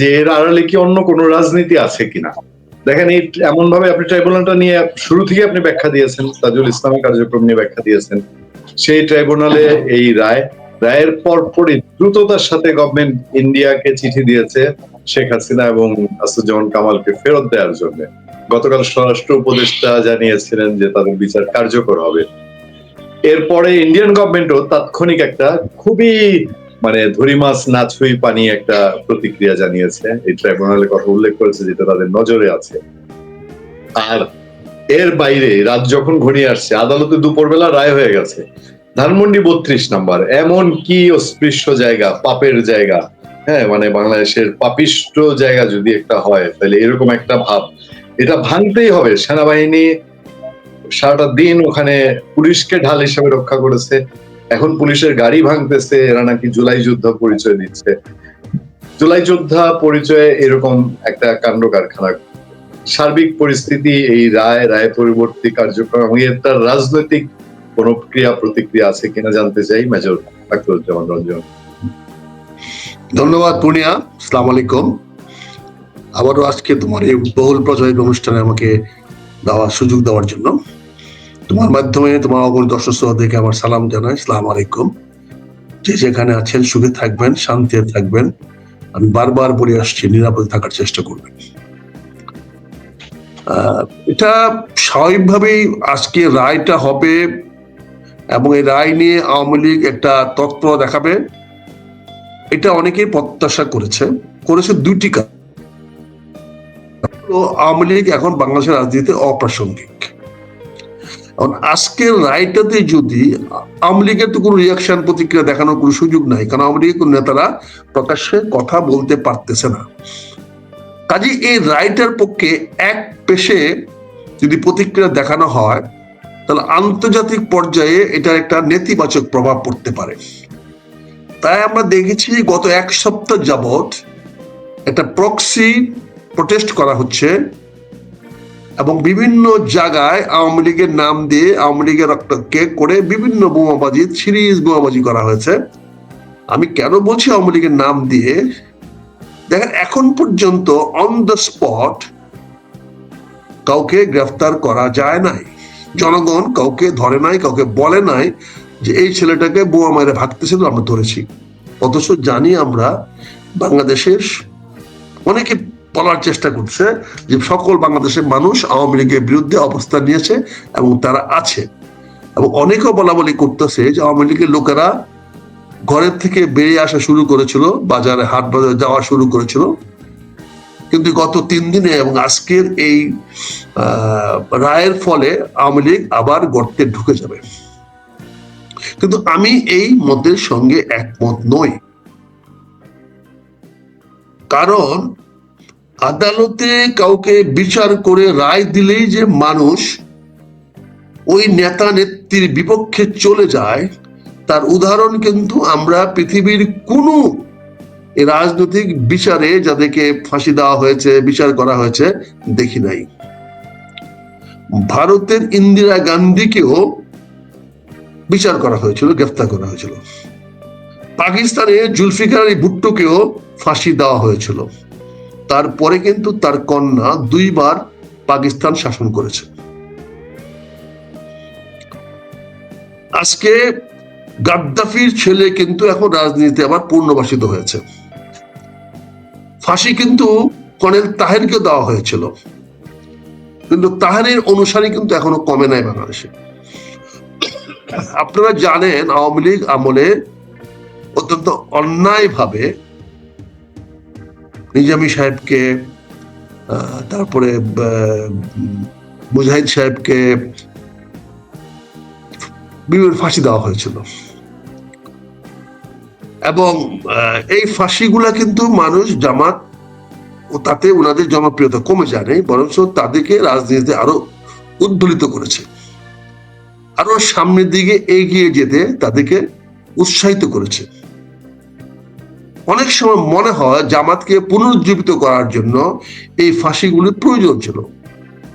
যে এর আড়ালে কি অন্য কোনো রাজনীতি আছে কিনা? দেখেন, এই এমন ভাবে আপনি ট্রাইব্যুনালটা নিয়ে শুরু থেকে আপনি ব্যাখ্যা দিয়েছেন, তাজুল ইসলামী কার্যক্রম নিয়ে ব্যাখ্যা দিয়েছেন। সেই ট্রাইব্যুনালে এই রায়, রায়ের পরপরই দ্রুততার সাথে গভর্নমেন্ট ইন্ডিয়াকে চিঠি দিয়েছে শেখ হাসিনা এবং আসুজ্জামান কামালকে ফেরত দেওয়ার জন্য। গতকাল স্বরাষ্ট্র উপদেষ্টা জানিয়েছিলেন যে তাদের বিচার কার্যকর হবে। এরপরে ইন্ডিয়ান গভর্নমেন্টও তাৎক্ষণিক একটা খুবই মানে ধরি মাছ না ছুঁই পানি একটা প্রতিক্রিয়া জানিয়েছে। এই ট্রাইব্যুনালের কথা উল্লেখ করেছে যেটা তাদের নজরে আছে। আর এর বাইরে রাত যখন ঘনিয়ে আসছে, আদালতে দুপুরবেলা রায় হয়ে গেছে। ধানমন্ডি বত্রিশ নাম্বার, এমন কি অস্পৃশ্য জায়গা, পাপের জায়গা? হ্যাঁ মানে বাংলাদেশের পাপিষ্ট জায়গা যদি একটা হয়, তাহলে এরকম একটা ভাব। এটা ভাঙতেই হবে। সেনাবাহিনী সারাটা দিন ওখানে পুলিশকে ঢাল হিসেবে রক্ষা করেছে। এখন পুলিশের গাড়ি ভাঙতেছে, এরা নাকি জুলাই যুদ্ধ পরিচয় দিচ্ছে। জুলাই যোদ্ধা পরিচয়ে এরকম একটা কাণ্ড কারখানা। সার্বিক পরিস্থিতি, এই রায় রায় পরিবর্তী কার্যক্রম তার রাজনৈতিক কোন ক্রিয়া প্রতিক্রিয়া আছে কিনা জানতে চাই, মেজর আখরুজ্জামান রঞ্জন। ধন্যবাদ, পূর্ণিয়া। সালাম আলাইকুম। আবারও আজকে তোমার এই বহুল প্রচারিত অনুষ্ঠানে আমাকে দেওয়ার সুযোগ দেওয়ার জন্য। তোমার মাধ্যমে তোমার অগণ দর্শক শ্রোতাদেরকে আমার সালাম জানাই। সালাম আলাইকুম। যে যেখানে আছেন, সুখে থাকবেন, শান্তিতে থাকবেন। আমি বারবার বলে আসছি, নিরাপদে থাকার চেষ্টা করবেন। এটা স্বাভাবিকভাবেই আজকে রায়টা হবে এবং এই রায় নিয়ে আওয়ামী লীগ একটা তৎপর দেখাবে। এটা অনেকেই প্রত্যাশা করেছে। করেছে দুটি তো আওয়ামী লীগ এখন বাংলাদেশের রাজনীতিতে অপ্রাসঙ্গিক। এখন আজকের রায়টাতে যদি আওয়ামী লীগের তো কোনো রিয়াকশন প্রতিক্রিয়া দেখানোর কোনো সুযোগ নাই, কারণ আওয়ামী লীগের নেতারা প্রকাশ্যে কথা বলতে পারতেছে না। কাজে এই রায়টার পক্ষে এক পেশে যদি প্রতিক্রিয়া দেখানো হয়, তাহলে আন্তর্জাতিক পর্যায়ে এটার একটা নেতিবাচক প্রভাব পড়তে পারে। তাই আমরা দেখেছি গত এক সপ্তাহ যাবৎ একটা প্রক্সি প্রটেস্ট করা হচ্ছে। এবং বিভিন্ন জায়গায় আওয়ামী লীগের নাম দিয়ে আওয়ামী লীগের কে করে বিভিন্ন বোমাবাজি, সিরিজ বোমাবাজি করা হয়েছে। আমি কেন বলছি আওয়ামী লীগের নাম দিয়ে? দেখেন, এখন পর্যন্ত অন দ্য স্পট কাউকে গ্রেফতার করা যায় নাই। জনগণ কাউকে ধরে নাই, কাউকে বলে নাই যে এই ছেলেটাকে বোমা মেরে ভাগতেছিল আমরা ধরেছি। অথচ জানি আমরা বাংলাদেশের অনেকে বলার চেষ্টা করছে যে সকল বাংলাদেশের মানুষ আওয়ামী লীগের বিরুদ্ধে অবস্থান নিয়েছে এবং তারা আছে। এবং অনেকেও বলা বলি করতেছে যে আওয়ামী লীগের লোকেরা ঘরের থেকে বেরিয়ে আসা শুরু করেছিল, বাজারে হাট বাজারে যাওয়া শুরু করেছিল। কিন্তু গত তিন দিনে এবং আজকের এই রায়ের ফলে আওয়ামী লীগ আবার গর্তে ঢুকে যাবে। কিন্তু আমি এই মতের সঙ্গে একমত নই। কারণ আদালতে কাউকে বিচার করে রায় দিলেই যে মানুষ ওই নেতা নেত্রীর বিপক্ষে চলে যায়, তার উদাহরণ কিন্তু আমরা পৃথিবীর কোনো রাজনৈতিক বিচারে যাদেরকে ফাঁসি দেওয়া হয়েছে, বিচার করা হয়েছে, দেখি নাই। ভারতের ইন্দিরা গান্ধীকেও বিচার করা হয়েছিল, গ্রেফতার করা হয়েছিল। পাকিস্তানে জুলফিকার ভুট্টোকেও ফাঁসি দেওয়া হয়েছিল। তারপরে কিন্তু তার কন্যা দুইবার পাকিস্তান শাসন করেছে। আজকে গাদ্দাফির ছেলে কিন্তু এখন রাজনীতিতে আবার পূর্ণবাসিত হয়েছে। ফাঁসি কিন্তু কর্নেল তাহেরকে দেওয়া হয়েছিল। কিন্তু তাহারের অনুসারী কিন্তু এখনও কমে নাই বাংলাদেশে। আপনারা জানেন, আওয়ামী লীগ আমলে অত্যন্ত অন্যায় ভাবে নিজামী সাহেবকে তারপরে মুজাহিদ সাহেবকে বিভিন্ন ফাঁসি দেওয়া হয়েছিল। এবং এই ফাঁসিগুলা কিন্তু মানুষ জামাত ও তাতে ওনাদের জনপ্রিয়তা কমে যায় নাই, বরঞ্চ তাদেরকে রাজনীতিতে আরও উদ্দোলিত করেছে। আরও সামনের দিকে এগিয়ে যেতে তাদেরকে উৎসাহিত করেছে। অনেক সময় মনে হয় জামাতকে পুনরুজ্জীবিত করার জন্য এই ফাঁসিগুলির প্রয়োজন ছিল।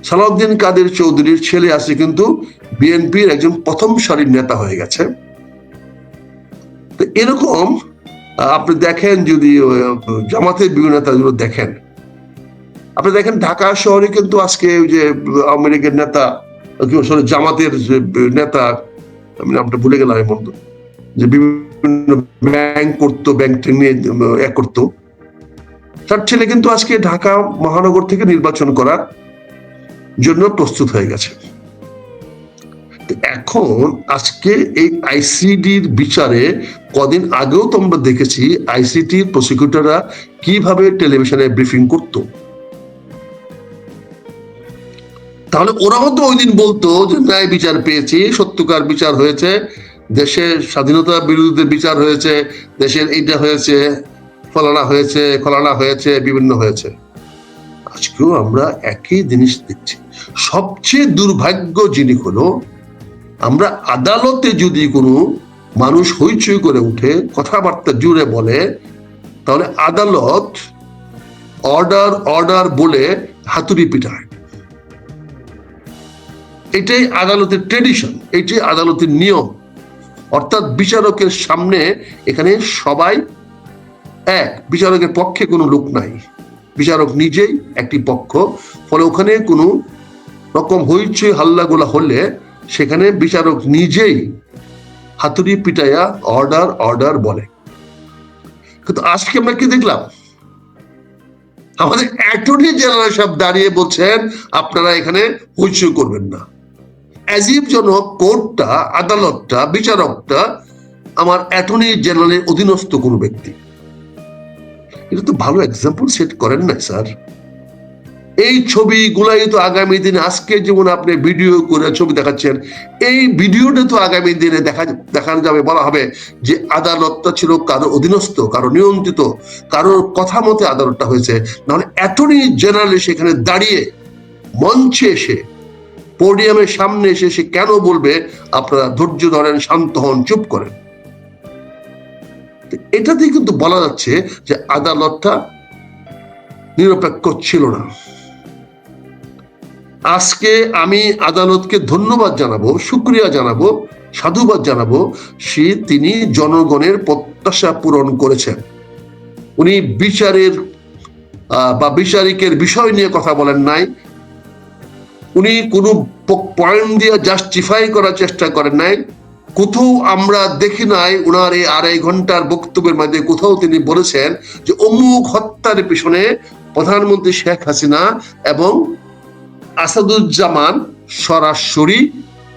সালাউদ্দিন কাদের চৌধুরীর ছেলে আছে কিন্তু বিএনপির একজন প্রথম সারির নেতা হয়ে গেছে। তো এরকম আপনি দেখেন যদি জামাতের বিভিন্ন নেতাগুলো দেখেন। আপনি দেখেন ঢাকা শহরে কিন্তু আজকে ওই যে আওয়ামী লীগের নেতা জামাতের নেতা, আমি নামটা ভুলে গেলাম এমন যে বিভিন্ন ব্যাংক করতো ব্যাংক নিয়ে এক করতো। তার ছেলে কিন্তু আজকে ঢাকা মহানগর থেকে নির্বাচন করার জন্য প্রস্তুত হয়ে গেছে। এখন আজকে এই আইসিডির বিচারে কদিন আগেও তো আমরা দেখেছি আইসিটির প্রসিকিউটররা কীভাবে টেলিভিশনে ব্রিফিং করতো। তাহলে ওরাও তো ওই দিন বলতো যে ন্যায় বিচার পেয়েছি, সত্যকার বিচার হয়েছে দেশের স্বাধীনতা বিরুদ্ধে বিচার হয়েছে, দেশের এইটা হয়েছে, ফলানা হয়েছে ফলানা হয়েছে, বিভিন্ন হয়েছে। আজকেও আমরা একই জিনিস দেখছি। সবচেয়ে দুর্ভাগ্য জিনিস হলো, আমরা আদালতে যদি কোনো মানুষ হইচই করে উঠে, কথাবার্তা জুড়ে বলে, তাহলে আদালত অর্ডার অর্ডার বলে হাতুড়ি পিটায়। এটাই আদালতের ট্রেডিশন, এটাই আদালতের নিয়ম। অর্থাৎ বিচারকের সামনে এখানে সবাই এক। বিচারকের পক্ষে কোনো লোক নাই। বিচারক নিজেই একটি পক্ষ। ফলে ওখানে কোনো রকম হইচই হাল্লাগোলা হলে সেখানে বিচারক নিজেই হাতুড়ি পিটাইয়া অর্ডার অর্ডার বলে। কিন্তু আজকে আমরা কি দেখলাম? আমাদের অ্যাটর্নি জেনারেল সব দাঁড়িয়ে বলছেন, আপনারা এখানে হইচই করবেন না। অ্যাজিব যেন কোর্টটা, আদালতটা, বিচারকটা আমার অ্যাটর্নি জেনারেলের অধীনস্থ কোনো ব্যক্তি। এটা তো ভালো এক্সাম্পল সেট করেন না স্যার। এই ছবিগুলাই তো আগামী দিনে, আজকে যেমন আপনি ভিডিও করে ছবি দেখাচ্ছেন, এই ভিডিওটা তো আগামী দিনে দেখা দেখানো যাবে, বলা হবে যে আদালতটা ছিল কারও অধীনস্থ, কারও নিয়ন্ত্রিত কারোর কথা মতে আদালতটা হয়েছে। নাহলে অ্যাটর্নি জেনারেল সেখানে দাঁড়িয়ে মঞ্চে এসে পোডিয়ামের সামনে এসে সে কেন বলবে, আপনারা ধৈর্য ধরেন, শান্ত হন, চুপ করেন। তো এটাতেই কিন্তু বলা যাচ্ছে যে আদালতটা নিরপেক্ষ ছিল না। আজকে আমি আদালতকে ধন্যবাদ জানাব, শুক্রিয়া জানাব, সাধুবাদ জানাব, সে তিনি জনগণের প্রত্যাশা পূরণ করেছেন। উনি বিচারের বা বিচারিকের বিষয় নিয়ে কথা বলেন নাই উনি কোনো পয়েন্ট দিয়ে জাস্টিফাই করার চেষ্টা করেন নাই। কোথাও আমরা দেখি নাই ওনার এই আড়াই ঘণ্টার বক্তব্যের মাঝে কোথাও তিনি বলেছেন যে অমুক হত্যার পিছনে প্রধানমন্ত্রী শেখ হাসিনা এবং আসাদুজ্জামান সরাসরি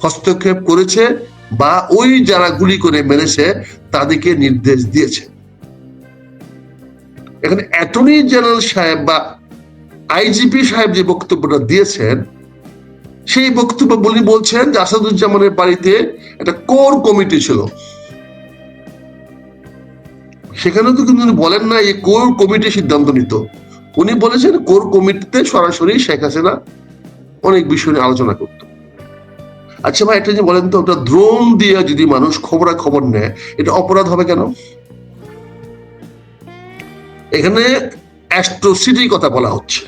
হস্তক্ষেপ করেছে বা ওই যারা গুলি করে মেরেছে তাদেরকে নির্দেশ দিয়েছে। এখানে অ্যাটর্নি জেনারেল সাহেব বা আইজিপি সাহেব যে বক্তব্যটা দিয়েছেন সেই বক্তব্য বলি বলছেন যে আসাদুজ্জামানের বাড়িতে একটা কোর কমিটি ছিল। সেখানে তো কিন্তু উনি বলেন না, এই কোর কমিটি সিদ্ধান্ত নিত। উনি বলেছেন কোর কমিটিতে সরাসরি শেখ হাসিনা অনেক বিষয় নিয়ে আলোচনা করত। আচ্ছা ভাই এটা যে বলেন তো ওটা দ্রোণ দিয়ে যদি মানুষ খবরা খবর নেয়, এটা অপরাধ হবে কেন? এখানে অ্যাস্ট্রোসিটির কথা বলা হচ্ছে।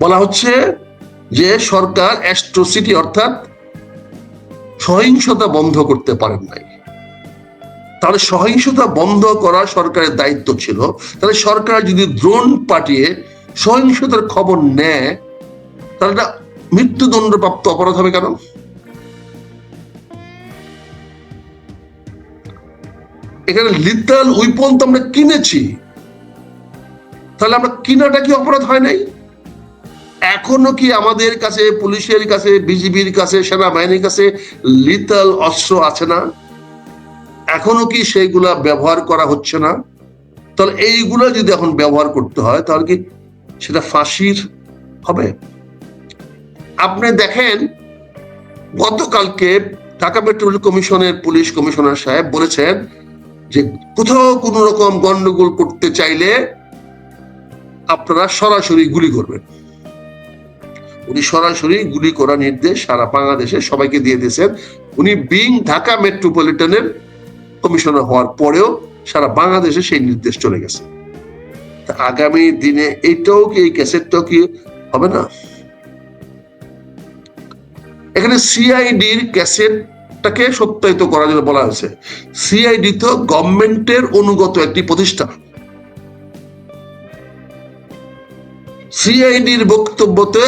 বলা হচ্ছে যে সরকার অ্যাস্ট্রোসিটি অর্থাৎ সহিংসতা বন্ধ করতে পারেন নাই। তাহলে সহিংসতা বন্ধ করা সরকারের দায়িত্ব ছিল। তাহলে সরকার যদি ড্রোন পাঠিয়ে সহিংসতার খবর নেয়, তাহলে এটা মৃত্যুদণ্ডপ্রাপ্ত অপরাধ হবে কেন? এখানে লিতাল উইপন তো আমরা কিনেছি। তাহলে আমরা কিনাটা কি অপরাধ হয় নাই? এখনও কি আমাদের কাছে, পুলিশের কাছে, বিজিবির কাছে, সেনাবাহিনীর কাছে লিতাল অস্ত্র আছে না? এখনও কি সেইগুলা ব্যবহার করা হচ্ছে না? তাহলে এইগুলা যদি এখন ব্যবহার করতে হয়, তাহলে কি সেটা ফাঁসির হবে? আপনি দেখেন, গতকালকে ঢাকা মেট্রোপলিটন কমিশনের পুলিশ কমিশনার সাহেব বলেছেন যে কোথাও কোনো রকম গন্ডগোল করতে চাইলে আপনারা সরাসরি গুলি করবেন। উনি সরাসরি গুলি করা নির্দেশ সারা বাংলাদেশে সবাইকে দিয়ে দিয়েছেন। উনি বিং ঢাকা মেট্রোপলিটনের কমিশনার হওয়ার পরেও সারা বাংলাদেশে সেই নির্দেশ চলে গেছে। আগামী দিনে এইটাও কি এই ক্যাসেটটাও কি হবে না? এখানে সিআইডির ক্যাসেট একটাকে সত্যায়িত করার জন্য বলা হয়েছে। সিআইডি তো গভর্নমেন্টের অনুগত একটি প্রতিষ্ঠান। সিআইডির বক্তব্যতে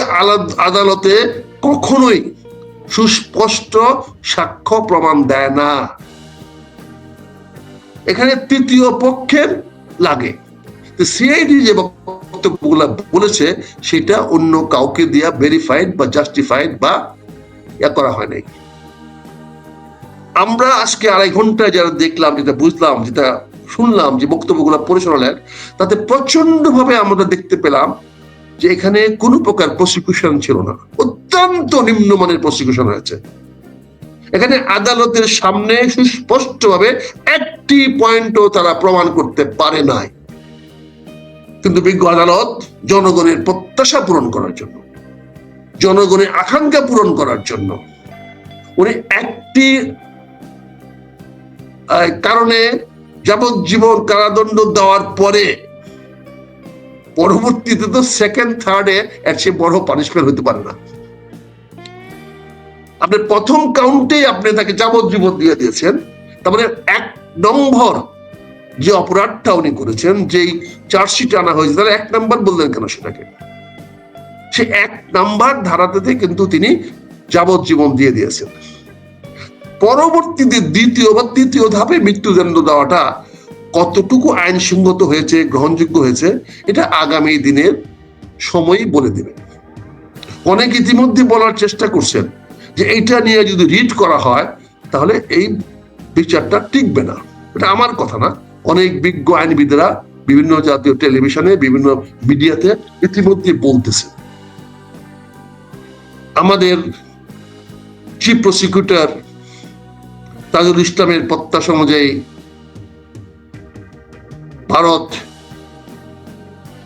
আদালতে কখনোই সুস্পষ্ট সাক্ষ্য প্রমাণ দেয় না। এখানে তৃতীয় পক্ষের লাগে। সিআইডি যে বক্তব্যগুলো বলেছে, সেটা অন্য কাউকে দিয়া ভেরিফাইড বা জাস্টিফাইড বা ইয়া করা হয় নাই। আমরা আজকে আড়াই ঘণ্টা যারা দেখলাম, যেটা বুঝলাম, যেটা শুনলাম, যে বক্তব্যগুলো পড়ে শোনালেন, তাতে প্রচণ্ড ভাবে আমরা দেখতে পেলাম যে এখানে কোনো প্রকার প্রসিকিউশন ছিল না। অত্যন্ত নিম্নমানের প্রসিকিউশন হয়েছে। এখানে আদালতের সামনে সুস্পষ্টভাবে একটি পয়েন্টও তারা প্রমাণ করতে পারে নাই। কিন্তু বিজ্ঞ আদালত জনগণের প্রত্যাশা পূরণ করার জন্য, জনগণের আকাঙ্ক্ষা পূরণ করার জন্য উনি একটি কারণে যাবজ্জীবন কারাদণ্ড দেওয়ার পরে পরবর্তীতে তো সেকেন্ড থার্ডে এর চেয়ে বড় পানিশমেন্ট হতে পারে না। আপনি প্রথম কাউন্টে আপনি তাকে যাবজ্জীবন দিয়ে দিয়েছেন। তারপরে এক নম্বর যে অপরাধটা উনি করেছেন, যেই চার্জশিট আনা হয়েছে, তাহলে এক নাম্বার বললেন কেন সেটাকে? সে এক নাম্বার ধারাতে কিন্তু তিনি যাবজ্জীবন দিয়ে দিয়েছেন। পরবর্তীতে দ্বিতীয় বা তৃতীয় ধাপে মৃত্যুদণ্ড দেওয়াটা কতটুকু আইনসঙ্গত হয়েছে, গ্রহণযোগ্য হয়েছে, এটা আগামী দিনের সময়ই বলে দেবে। অনেক ইতিমধ্যে বলার চেষ্টা করছেন যে এইটা নিয়ে যদি রিড করা হয়, তাহলে এই বিচারটা টিকবে না। এটা আমার কথা না। অনেক বিজ্ঞ আইনবিদরা বিভিন্ন জাতীয় টেলিভিশনে, বিভিন্ন মিডিয়াতে ইতিমধ্যে বলতেছে। আমাদের চিফ প্রসিকিউটর তাজুল ইসলামের প্রত্যাশা অনুযায়ী ভারত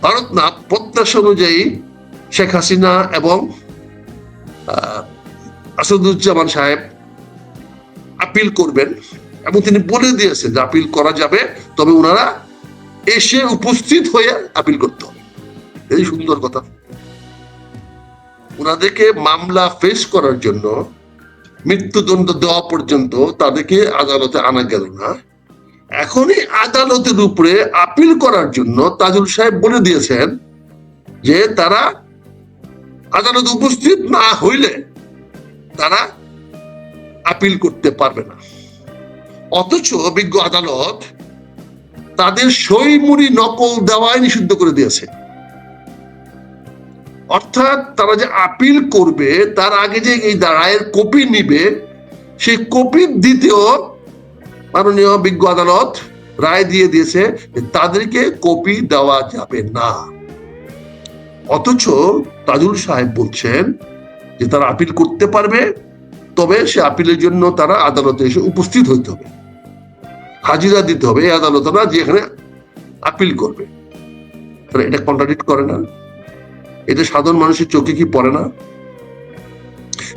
ভারত না, প্রত্যাশা অনুযায়ী শেখ হাসিনা এবং আসাদুজ্জামান সাহেব আপিল করবেন এবং তিনি বলে দিয়েছেন যে আপিল করা যাবে, তবে ওনারা এসে উপস্থিত হয়ে আপিল করতে হবে। এই সুন্দর কথা। ওনাদেরকে মামলা ফেস করার জন্য মৃত্যুদণ্ড দেওয়া পর্যন্ত তাদেরকে আদালতে আনা গেল না। এখনই আদালতের উপরে আপিল করার জন্য তাজুল সাহেব বলে দিয়েছেন যে তারা আদালত উপস্থিত না হইলে তারা আপিল করতে পারবে না। অথচ অভিজ্ঞ আদালত তাদের সইমুড়ি নকল দেওয়াই নিষিদ্ধ করে দিয়েছে। অর্থাৎ তারা যে আপিল করবে, তার আগে যে এই রায়ের কপি নিবে, সেই কপি দিতেও মাননীয় বিজ্ঞ আদালত রায় দিয়ে দিয়েছে তাদেরকে কপি দেওয়া যাবে না। অথচ তাজুল সাহেব বলছেন যে তারা আপিল করতে পারবে, তবে সে আপিলের জন্য তারা আদালতে এসে উপস্থিত হইতে হবে। হাজিরা দিতে হবে এই আদালত না যে এখানে আপিল করবে। তাহলে এটা কন্ট্রাডিক্ট করে না। এটা সাধারণ মানুষের চোখে কি পড়ে না?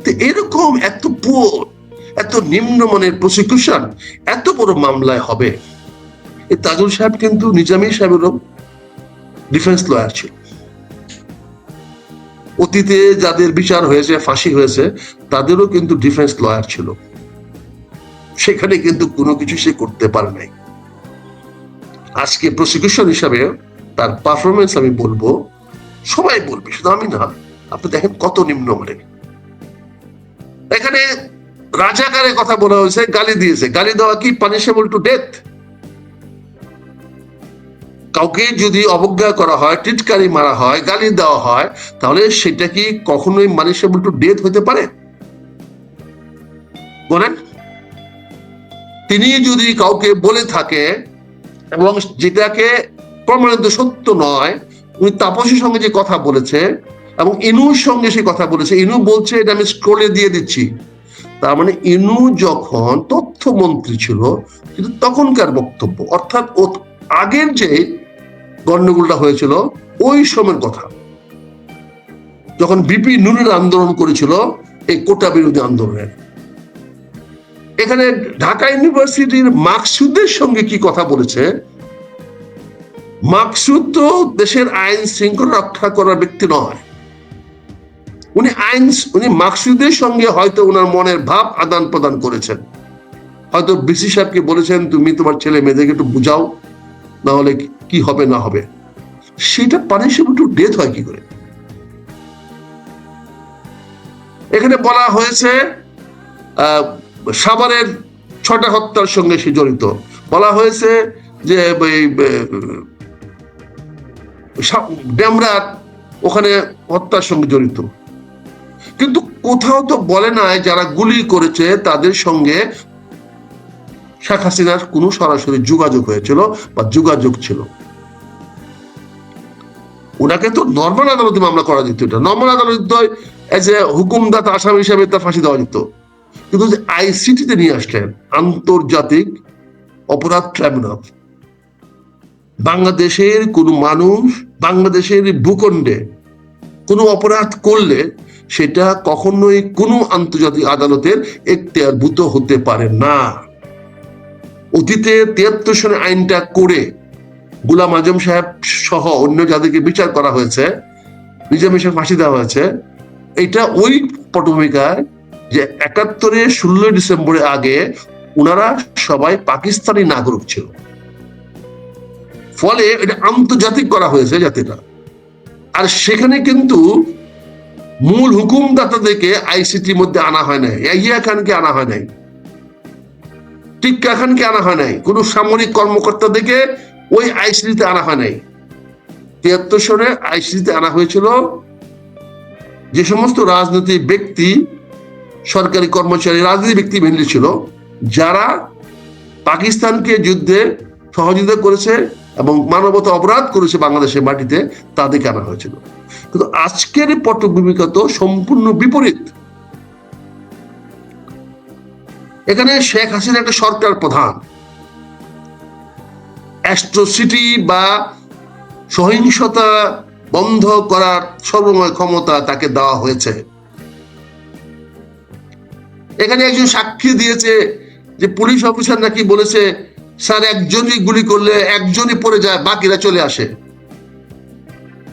তো এরকম এত পুয়ার এত নিম্নমানের প্রসিকিউশন এত বড় মামলায় হবে? এই তাজুল সাহেব কিন্তু নিজামী সাহেবেরও ডিফেন্স লয়ার ছিল। অতীতে যাদের বিচার হয়েছে, ফাঁসি হয়েছে, তাদেরও কিন্তু ডিফেন্স লয়ার ছিল। সেখানে কিন্তু কোনো কিছু সে করতে পারে নাই। আজকে প্রসিকিউশন হিসাবে তার পারফরমেন্স আমি বলব, সবাই বলবে, শুধু আমি না। আপনি দেখেন কত নিম্ন নিম্নমানের এখানে রাজাকারের কথা বলা হয়েছে, গালি দিয়েছে। গালি দেওয়া কি পানিশেবল টু ডেথ কাউকে যদি অবজ্ঞা করা হয়, টিটকারি মারা হয়, গালি দেওয়া হয়, তাহলে সেটা কি কখনোই মানিশেবল টু ডেথ হতে পারে? বলেন। তিনি যদি কাউকে বলে থাকে এবং যেটাকে প্রমাণিত সত্য নয়, উনি তাপসীর সঙ্গে যে কথা বলেছে এবং ইনুর সঙ্গে সে কথা বলেছে, ইনু বলছে, এটা আমি স্ক্রোলে দিয়ে দিচ্ছি। তার মানে ইনু যখন তথ্যমন্ত্রী ছিল, কিন্তু তখনকার বক্তব্য, অর্থাৎ আগের যে গন্ডগোলটা হয়েছিল, ওই সময়ের কথা। যখন বিপি নুনের আন্দোলন করেছিল, এই কোটা বিরোধী আন্দোলনের। এখানে ঢাকা ইউনিভার্সিটির মাকসুদের সঙ্গে কি কথা বলেছে? মাকসুদ তো দেশের আইন শৃঙ্খলা রক্ষা করার ব্যক্তি নয়। উনি আইন উনি মাকসুদের সঙ্গে হয়তো ওনার মনের ভাব আদান প্রদান করেছেন। হয়তো বিসি সাহেবকে বলেছেন তুমি তোমার ছেলে মেয়েদেরকে একটু বুঝাও না হলে কি হবে না হবে। সেটা পানিশমেন্ট টু ডেথ হয় কি করে? এখানে বলা হয়েছে আহ, সাভারের ছটা হত্যার সঙ্গে সে জড়িত। বলা হয়েছে যে সা- ওখানে হত্যার সঙ্গে জড়িত। কিন্তু কোথাও তো বলে নাই যারা গুলি করেছে তাদের সঙ্গে শেখ হাসিনার কোনো সরাসরি যোগাযোগ হয়েছিল বা যোগাযোগ ছিল। ওনাকে তো নর্মাল আদালতে মামলা করা যেত এটা। নর্মাল আদালত এজ এ হুকুমদাতা আসামি হিসাবে তার ফাঁসি দেওয়া যেত। কিন্তু আইসিটিতে নিয়ে আসলেন আন্তর্জাতিক অপরাধ ট্রাইব্যুনাল, বাংলাদেশের কোনো মানুষ, বাংলাদেশের ভূখণ্ডে কোনো অপরাধ করলে সেটা কখনোই কোনো আন্তর্জাতিক আদালতের এখতিয়ারভূত হতে পারে না। অতীতে তিয়াত্তর সনে আইনটা করে গুলাম আজম সাহেব সহ অন্য যাদেরকে বিচার করা হয়েছে, নিজাম হিসেবে ফাঁসি দেওয়া হয়েছে, এটা ওই পটভূমিকায় যে একাত্তরে ষোলোই ডিসেম্বরের আগে ওনারা সবাই পাকিস্তানি নাগরিক ছিল। ফলে এটা আন্তর্জাতিক করা হয়েছে জাতিটা। আর সেখানে কিন্তু মূল হুকুমদাতাদেরকে আইসিটির মধ্যে আনা হয় নাই। ইয়াহিয়া খানকে আনা হয় নাই। টিক্কা খানকে আনা হয় নাই। কোন সামরিক কর্মকর্তাদেরকে ওই আইসিটিতে আনা হয় নাই। তিয়াত্তর সনে আইসিটিতে আনা হয়েছিল যে সমস্ত রাজনৈতিক ব্যক্তি, সরকারি কর্মচারী রাজনৈতিক ব্যক্তি মেনলি ছিল, যারা পাকিস্তানকে যুদ্ধে সহযোগিতা করেছে এবং মানবতা অপরাধ করেছে বাংলাদেশের মাটিতে তাদেরকে আনা হয়েছিল। কিন্তু আজকের পটভূমিকা তো সম্পূর্ণ বিপরীত। এখানে শেখ হাসিনা একটা সরকার প্রধান। অ্যাস্ট্রোসিটি বা সহিংসতা বন্ধ করার সর্বময় ক্ষমতা তাকে দেওয়া হয়েছে। এখানে একজন সাক্ষী দিয়েছে যে পুলিশ অফিসার নাকি বলেছে স্যার, একজনই গুলি করলে একজনই পড়ে যায়, বাকিরা চলে আসে।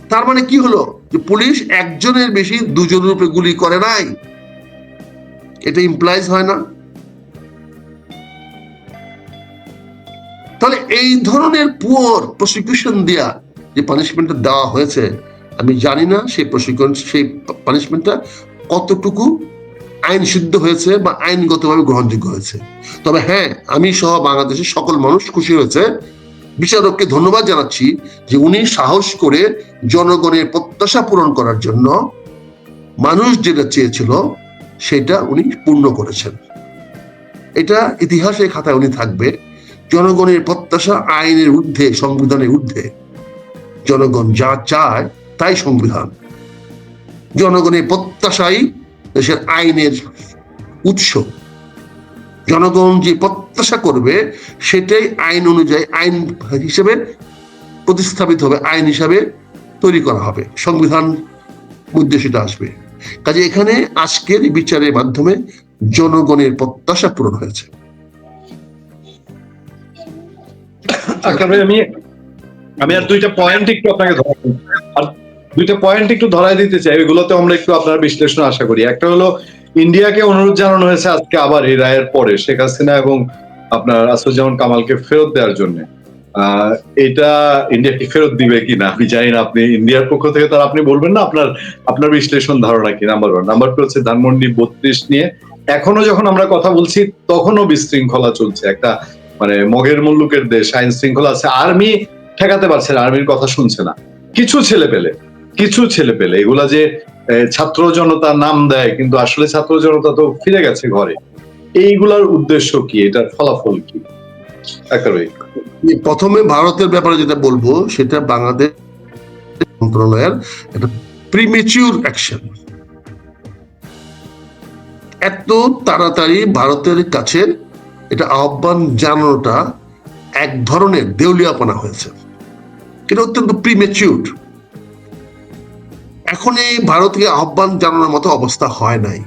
তার মানে কি হলো? যে পুলিশ একজনের বেশি দুজনের উপরে গুলি করে নাই। এটা ইমপ্লাইজ হয় না। তাহলে এই ধরনের পুয়ার প্রসিকিউশন দেয়া যে পানিশমেন্টটা দেওয়া হয়েছে, আমি জানি না সেই প্রশিক্ষণ সেই পানিশমেন্টটা কতটুকু আইন সিদ্ধ হয়েছে বা আইনগতভাবে গ্রহণযোগ্য হয়েছে। তবে হ্যাঁ আমি সহ বাংলাদেশের সকল মানুষ খুশি হয়েছে। বিচারককে ধন্যবাদ জানাচ্ছি যে উনি সাহস করে জনগণের প্রত্যাশা পূরণ করার জন্য মানুষ যেটা চেয়েছিল, সেটা উনি পূর্ণ করেছেন। এটা ইতিহাসের খাতায় উনি থাকবে। জনগণের প্রত্যাশা আইনের ঊর্ধ্বে, সংবিধানের ঊর্ধ্বে। জনগণ যা চায় তাই সংবিধান। জনগণের প্রত্যাশাই দেশের আইনের উৎস। জনগণ যে প্রত্যাশা করবে, সেটাই আইন অনুযায়ী আইন হিসেবে প্রতিস্থাপিত হবে, আইন হিসাবে তৈরি করা হবে। সংবিধান মধ্যে সেটা আসবে। কাজে এখানে আজকের বিচারের মাধ্যমে জনগণের প্রত্যাশা পূরণ হয়েছে। আমি আমি আর দুইটা পয়েন্ট একটু আপনাকে আর দুইটা পয়েন্ট একটু ধরাই দিতে চাই, এগুলোতে আমরা একটু আপনার বিশ্লেষণ আশা করি। একটা হলো, ইন্ডিয়াকে অনুরোধ জানানো হয়েছে আজকে আবার এই রায়ের পরে, শেখ হাসিনা এবং আপনার আসুজ্জামান কামালকে ফেরত দেওয়ার জন্য। এটা ইন্ডিয়া কি ফেরত দিবে কিনা, আমি জানি না, আপনি ইন্ডিয়ার পক্ষ থেকে তার আপনি বলবেন না আপনার আপনার বিশ্লেষণ ধারণা কি নাম্বার ওয়ান নাম্বার টু হচ্ছে ধানমন্ডি বত্রিশ নিয়ে, এখনও যখন আমরা কথা বলছি, তখনও বিশৃঙ্খলা চলছে। একটা মানে মগের মুল্লুকের দেশ, আইন শৃঙ্খলা আছে আর্মি ঠেকাতে পারছে না আর্মির কথা শুনছে না। কিছু ছেলে পেলে কিছু ছেলে পেলে, এগুলা যে ছাত্র জনতা নাম দেয়, কিন্তু আসলে ছাত্র জনতা তো ফিরে গেছে ঘরে। এইগুলার উদ্দেশ্য কি? এটার ফলাফল কি? প্রথমে ভারতের ব্যাপারে যেটা বলব, সেটা বাংলাদেশ মন্ত্রণালয়ের একটা প্রিমেচিউর অ্যাকশন এত তাড়াতাড়ি ভারতের কাছে এটা আহ্বান জানানোটা এক ধরনের দেউলিয়াপনা হয়েছে। এটা অত্যন্ত প্রিমেচিউর এখন এই ভারতকে আহ্বান জানানোর মতো অবস্থা হয় নাই।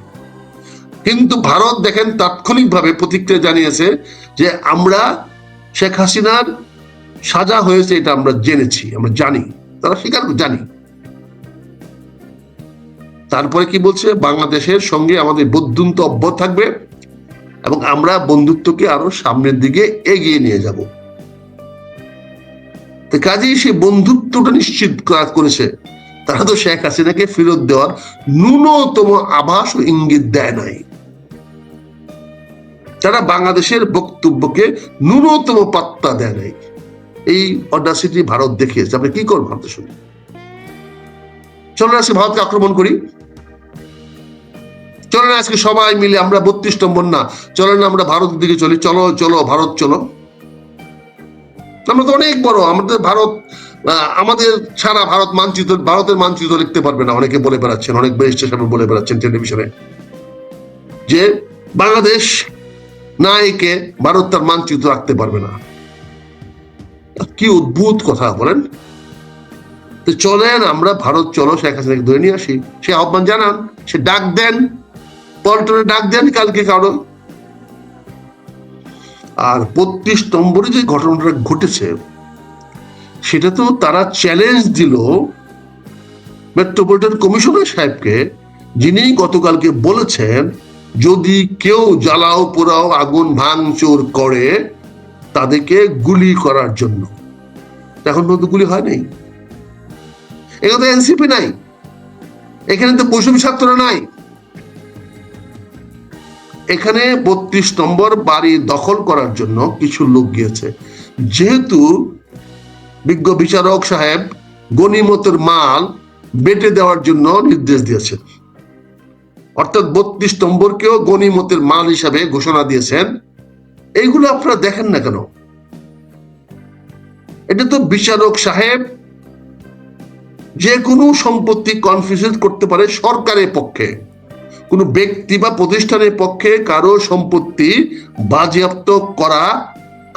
কিন্তু ভারত দেখেন তাৎক্ষণিকভাবে প্রতিক্রিয়া জানিয়েছে যে আমরা শেখ হাসিনার সাজা হয়েছে এটা আমরা জেনেছি, আমরা জানি, তারা স্বীকার জানি। তারপরে কি বলছে? বাংলাদেশের সঙ্গে আমাদের বন্ধুত্ব অব্যাহত থাকবে এবং আমরা বন্ধুত্বকে আরও সামনের দিকে এগিয়ে নিয়ে যাব। কাজেই সে বন্ধুত্বটা নিশ্চিত করেছে। তারা তো শেখ হাসিনাকে ফেরত দেওয়ার ন্যূনতম আভাস ও ইঙ্গিত দেয় নাই। তারা বাংলাদেশের বক্তব্যকে ন্যূনতম পাত্তা দেয় নাই। এই অডাসিটি ভারত দেখিয়েছে। আপনি কি করবেন ভারতের সঙ্গে? চলেন আজকে ভারতকে আক্রমণ করি। চলেন আজকে সবাই মিলে, আমরা বত্রিশ নম্বর না, চলেন আমরা ভারতের দিকে চলি। চলো চলো, ভারত, চলো। আমরা তো অনেক বড়, আমাদের ভারত আমাদের সারা ভারত মানচিত্র, ভারতের মানচিত্র লিখতে পারবে না। অনেকে বলে বেড়াচ্ছেন, অনেক ব্যারিস্টার সাহেব বলে বেড়াচ্ছেন টেলিভিশনে। যে বাংলাদেশ নাইকে ভারত তার মানচিত্র রাখতে পারবে না। কি অদ্ভুত কথা বলেন। তো চলেন আমরা ভারত, চলো, শেখ হাসিনাকে ধরে নিয়ে আসি। সে আহ্বান জানান, সে ডাক দেন, পল্টনে ডাক দেন কালকে কারও। আর বত্রিশ নম্বরে যে ঘটনাটা ঘটেছে সেটা তো তারা চ্যালেঞ্জ দিল মেট্রোপলিটন কমিশনার সাহেবকে, যিনি গতকালকে বলেছেন, যদি কেউ জ্বালাও পোড়াও, আগুন ভাঙচুর করে তাদেরকে গুলি করার জন্য। এখন পর্যন্ত গুলি হয় নাই। এখানে তো এনসিপি নাই। এখানে তো বৈষম্য ছাত্র নাই। এখানে বত্রিশ নম্বর বাড়ি দখল করার জন্য কিছু লোক গিয়েছে। যেহেতু বিজ্ঞ বিচারক সাহেব গনিমতের মাল বেটে দেওয়ার জন্য নির্দেশ দিয়েছেন। অর্থাৎ বত্রিশ নম্বরকেও গনিমতের মাল হিসাবে ঘোষণা দিয়েছেন। এইগুলো আপনারা দেখেন না কেন? এটা তো বিচারক সাহেব যে কোনো সম্পত্তি কনফিউজ করতে পারে সরকারের পক্ষে। কোনো ব্যক্তি বা প্রতিষ্ঠানের পক্ষে কারও সম্পত্তি বাজেয়াপ্ত করা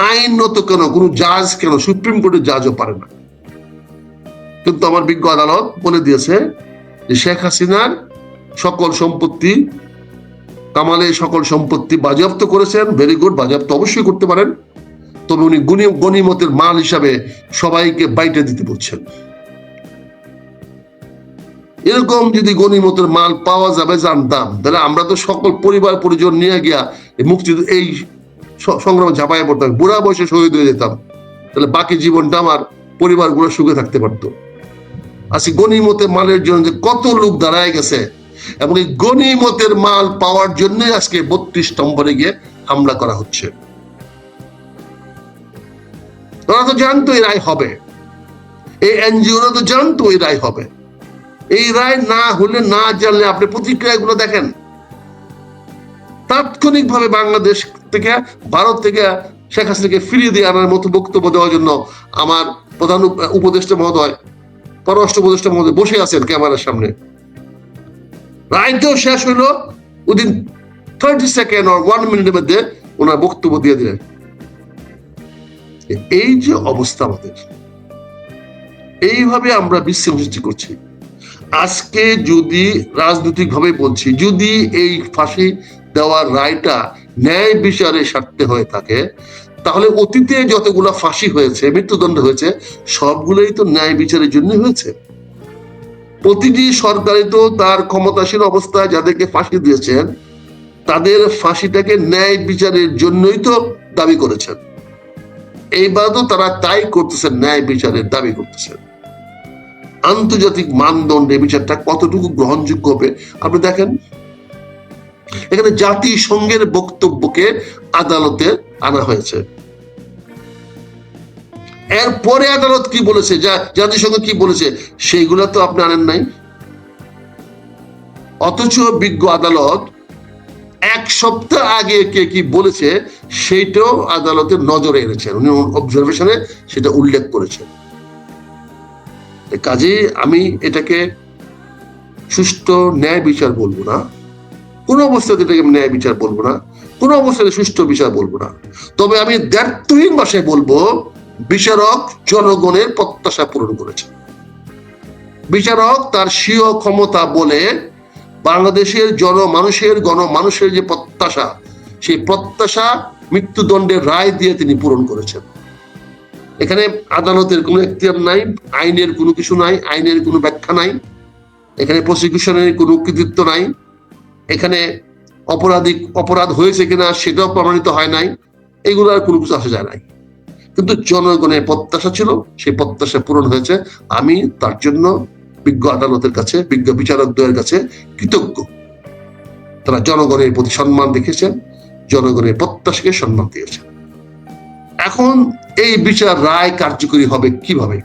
আইনত কেন? কোনো জাজ কেন? সুপ্রিম কোর্টের জাজও পারে না। কিন্তু আমার বিজ্ঞ আদালত বলে দিয়েছে যে শেখ হাসিনার সকল সম্পত্তি, কামালে সকল সম্পত্তি বাজেয়াপ্ত করেছেন। ভেরি গুড বাজেয়াপ্ত অবশ্যই করতে পারেন। তবে উনি গুণী, গণিমতের মাল হিসাবে সবাইকে বাইটে দিতে বলছেন। এরকম যদি গণিমতের মাল পাওয়া যাবে, জানতাম। তাহলে আমরা তো সকল পরিবার পরিজন নিয়ে গিয়া মুক্তি এই সংগ্রামে ঝাঁপাইয়া পড়তাম। বুড়া বয়সে শহীদ হয়ে যেতাম। তাহলে বাকি জীবনটা আমার পরিবারগুলো সুখে থাকতে পারতো। আজকে গণিমতের মালের জন্য যে কত লোক দাঁড়ায় গেছে, এবং এই গণিমতের মাল পাওয়ার জন্য আজকে বত্রিশ নম্বরে গিয়ে হামলা করা হচ্ছে। ওরা তো জানতো এই রায় হবে। এই এনজিওরা তো জানতো এই রায় হবে। এই রায় না হলে না জানলে আপনি প্রতিক্রিয়াগুলো দেখেন। তাৎক্ষণিকভাবে বাংলাদেশ থেকে, ভারত থেকে শেখ হাসিনাকে ফিরিয়ে দিয়ে আনার মতো বক্তব্য দেওয়ার জন্য আমার প্রধান উপদেষ্টা মহোদয়, পররাষ্ট্র উপদেষ্টা মহোদয় বসে আছেন ক্যামেরার সামনে। রায়টাও শেষ হইল, উইদিন থার্টি সেকেন্ড আর ওয়ান মিনিটের মধ্যে ওনার বক্তব্য দিয়ে দিলেন। এই যে অবস্থা আমাদের, এইভাবে আমরা বিশ্বের সৃষ্টি করছি। আজকে যদি রাজনৈতিক ভাবে বলছি, যদি এই ফাঁসি দেওয়ার রায়টা ন্যায় বিচারে স্বার্থে হয়ে থাকে, তাহলে অতীতে যতগুলো ফাঁসি হয়েছে, মৃত্যুদণ্ড হয়েছে, সবগুলোই তো ন্যায় বিচারের জন্য হয়েছে। প্রতিটি সরকারই তো তার ক্ষমতাসীন অবস্থায় যাদেরকে ফাঁসি দিয়েছেন, তাদের ফাঁসিটাকে ন্যায় বিচারের জন্যই তো দাবি করেছেন। এইবার তো তারা তাই করতেছেন, ন্যায় বিচারের দাবি করতেছেন। আন্তর্জাতিক মানদণ্ডে বিচারটা কতটুকু গ্রহণযোগ্য হবে, আপনি দেখেন। এখানে জাতিসংঘের বক্তব্যকে আদালতে আনা হয়েছে। এরপরে আদালত কি বলেছে? যা জাতিসংঘ কি বলেছে? সেইগুলো তো আপনি আনেন নাই। অথচ বিজ্ঞ আদালত এক সপ্তাহ আগে কে কি বলেছে, সেইটাও আদালতের নজরে এনেছেন। উনি অবজারভেশনে সেটা উল্লেখ করেছেন। কাজে আমি এটাকে সুষ্ঠু ন্যায় বিচার বলব না। কোন অবস্থাতে এটাকে আমি ন্যায় বিচার বলব না, কোন অবস্থাতে সুষ্ঠু বিচার বলব না। তবে আমি দ্ব্যর্থহীন ভাষায় বলব, বিচারক জনগণের প্রত্যাশা পূরণ করেছে। বিচারক তার স্বীয় ক্ষমতা বলে বাংলাদেশের জনমানুষের, গণমানুষের যে প্রত্যাশা, সেই প্রত্যাশা মৃত্যুদণ্ডের রায় দিয়ে তিনি পূরণ করেছেন। এখানে আদালতের কোনো এখতিয়ার নাই, আইনের কোনো কিছু নাই, আইনের কোনো ব্যাখ্যা নাই। এখানে প্রসিকিউশনের কোনো কৃতিত্ব নাই। এখানে অপরাধী, অপরাধ হয়েছে কিনা সেটাও প্রমাণিত হয় নাই। এগুলো আর কোনো কিছু আসা যায় নাই। কিন্তু জনগণের প্রত্যাশা ছিল, সেই প্রত্যাশা পূরণ হয়েছে। আমি তার জন্য বিজ্ঞ আদালতের কাছে, বিজ্ঞ বিচারকদের কাছে কৃতজ্ঞ। তারা জনগণের প্রতি সম্মান দেখেছেন জনগণের প্রত্যাশাকে সম্মান দিয়েছেন। এখন এই বিচার রায় কার্যকরী হবে কীভাবে?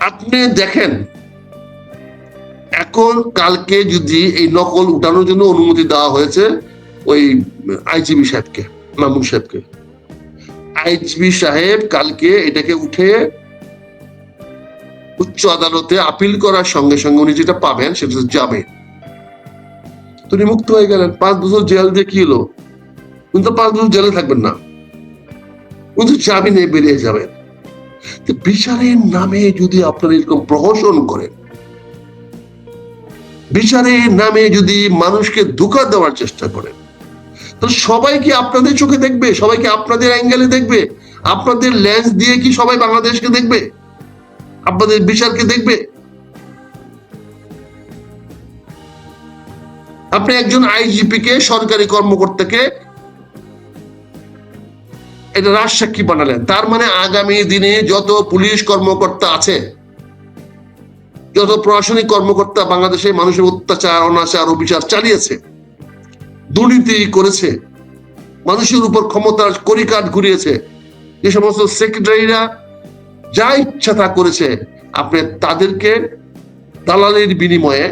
আপনি দেখেন এখন কালকে যদি এই নকল উঠানোর জন্য অনুমতি দেওয়া হয়েছে, ওই আইজিবি সাহেবকে, মামুন সাহেবকে। আইজিবি সাহেব কালকে এটাকে উঠে উচ্চ আদালতে আপিল করার সঙ্গে সঙ্গে উনি যেটা পাবেন সেটা যাবে তিনি মুক্ত হয়ে গেলেন। পাঁচ বছর জেল দিয়ে কি হলো? উনি তো পাঁচ বছর জেলে থাকবেন না। উনি তো জামিনে বেরিয়ে যাবেন। বিচারের নামে যদি আপনারা এরকম প্রহসন করেন বিচারের নামে যদি মানুষকে ধোকা দেওয়ার চেষ্টা করেন তো সবাই কি আপনাদের চোখে দেখবে? সবাই কি আপনাদের অ্যাঙ্গেলে দেখবে? আপনাদের লেন্স দিয়ে কি সবাই বাংলাদেশকে দেখবে? আপনাদের বিচারকে দেখবে? আপনি একজন আইজিপি কে, সরকারি কর্মকর্তাকে এটা রাজসাক্ষী বানালেন। তার মানে আগামী দিনে যত পুলিশ কর্মকর্তা আছে যত প্রশাসনিক কর্মকর্তা বাংলাদেশে মানুষের অত্যাচার, অনাচার, অবিচার চালিয়েছে, দুর্নীতি করেছে, মানুষের উপর ক্ষমতার করিকাঠ ঘুরিয়েছে, যে সমস্ত সেক্রেটারিরা যা ইচ্ছা তা করেছে, আপনি তাদেরকে দালালির বিনিময়ে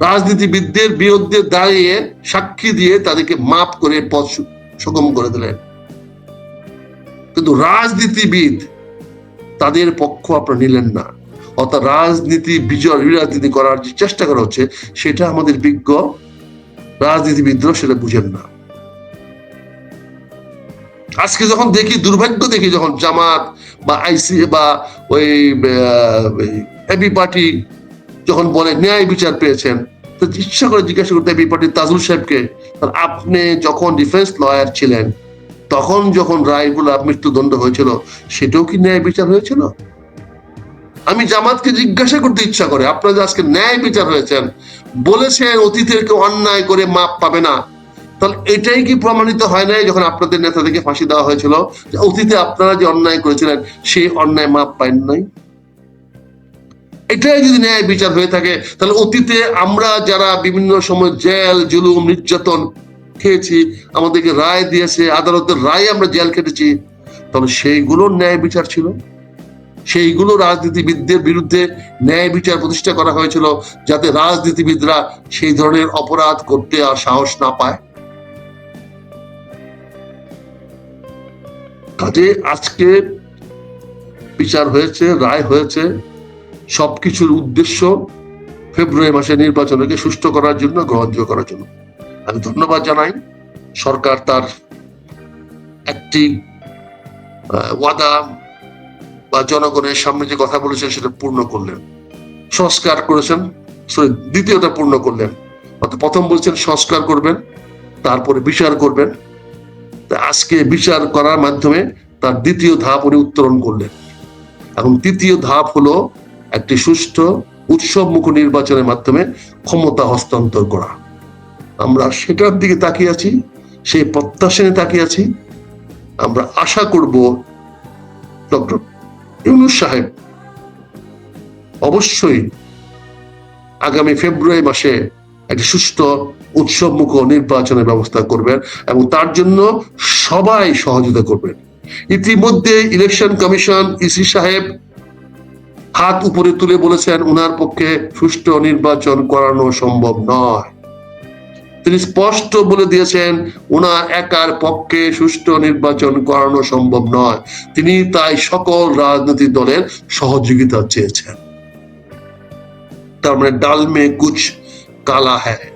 রাজনীতিবিদদের বিরুদ্ধে দাঁড়িয়ে সাক্ষী দিয়ে তাদেরকে মাপ করে পথ সুগম করে দিলেন। কিন্তু রাজনীতিবিদ তাদের পক্ষ আপনারা নিলেন না। অর্থাৎ রাজনীতি, বিজয় রাজনীতি করার যে চেষ্টা করা হচ্ছে, সেটা আমাদের বিজ্ঞ রাজনীতিবিদরা সেটা বুঝেন না। আজকে যখন দেখি, দুর্ভাগ্য দেখি যখন জামাত বা আইসি বা ওই এবি পার্টি যখন বলে, ন্যায় বিচার পেয়েছেন, তো ইচ্ছা করে জিজ্ঞাসা করতে এবি পার্টির তাজুল সাহেবকে আপনি যখন ডিফেন্স লয়ার ছিলেন, তখন যখন রায়গুলো মৃত্যুদণ্ড হয়েছিল, সেটাও কি ন্যায় বিচার হয়েছিল? আমি জামাতকে জিজ্ঞাসা করতে ইচ্ছা করে, আপনারা আজকে ন্যায় বিচার হয়েছেন, বলেছেন অতীতের কেউ অন্যায় করে মাপ পাবে না। তাহলে এটাই কি প্রমাণিত হয় নাই যখন আপনাদের নেতাদেরকে ফাঁসি দেওয়া হয়েছিল, যে অতীতে আপনারা যে অন্যায় করেছিলেন, সেই অন্যায় মাপ পাইন নাই? এটাই যদি ন্যায় বিচার হয়ে থাকে, তাহলে অতীতে আমরা যারা বিভিন্ন সময় জেল, জুলুম, নির্যাতন খেয়েছি, আমাদেরকে রায় দিয়েছে, আদালতের রায় আমরা জেল কেটেছি তাহলে সেইগুলোর ন্যায় বিচার ছিল? সেইগুলো রাজনীতিবিদদের বিরুদ্ধে ন্যায় বিচার প্রতিষ্ঠা করা হয়েছিল যাতে রাজনীতিবিদরা সেই ধরনের অপরাধ করতে আর সাহস না পায়। কাজে আজকে বিচার হয়েছে, রায় হয়েছে, সবকিছুর উদ্দেশ্য ফেব্রুয়ারি মাসে নির্বাচনকে সুষ্ঠু করার জন্য, গ্রহণযোগ্য করার জন্য। আমি ধন্যবাদ জানাই। সরকার তার একটি ওয়াদা বা জনগণের সামনে যে কথা বলেছেন সেটা পূর্ণ করলেন। সংস্কার করেছেন, সরি, দ্বিতীয়টা পূর্ণ করলেন। অর্থাৎ প্রথম বলছেন সংস্কার করবেন, তারপরে বিচার করবেন। আজকে বিচার করার মাধ্যমে তার দ্বিতীয় ধাপ উনি উত্তরণ করলেন। এবং তৃতীয় ধাপ হলো একটি সুষ্ঠু উৎসবমুখ নির্বাচনের মাধ্যমে ক্ষমতা হস্তান্তর করা। আমরা সেটার দিকে তাকিয়ে আছি, সেই প্রত্যাশা তাকিয়ে আছি। আমরা আশা করব, ডক্টর ইউনুস সাহেব, অবশ্যই আগামী ফেব্রুয়ারি মাসে একটি সুষ্ঠু উৎসবমুখ নির্বাচনের ব্যবস্থা করবেন এবং তার জন্য সবাই সহযোগিতা করবেন। ইতিমধ্যে ইলেকশন কমিশন ইসি সাহেব হাত উপরে তুলে বলেছেন, উনার পক্ষে সুষ্ঠু নির্বাচন করানো সম্ভব নয়। তিনি স্পষ্ট বলে দিয়েছেন ওনার একার পক্ষে সুষ্ঠু নির্বাচন করানো সম্ভব নয়। তিনি তাই সকল রাজনৈতিক দলের সহযোগিতা চেয়েছেন। তার মানে ডালমে কুচ কালা হ্যায়।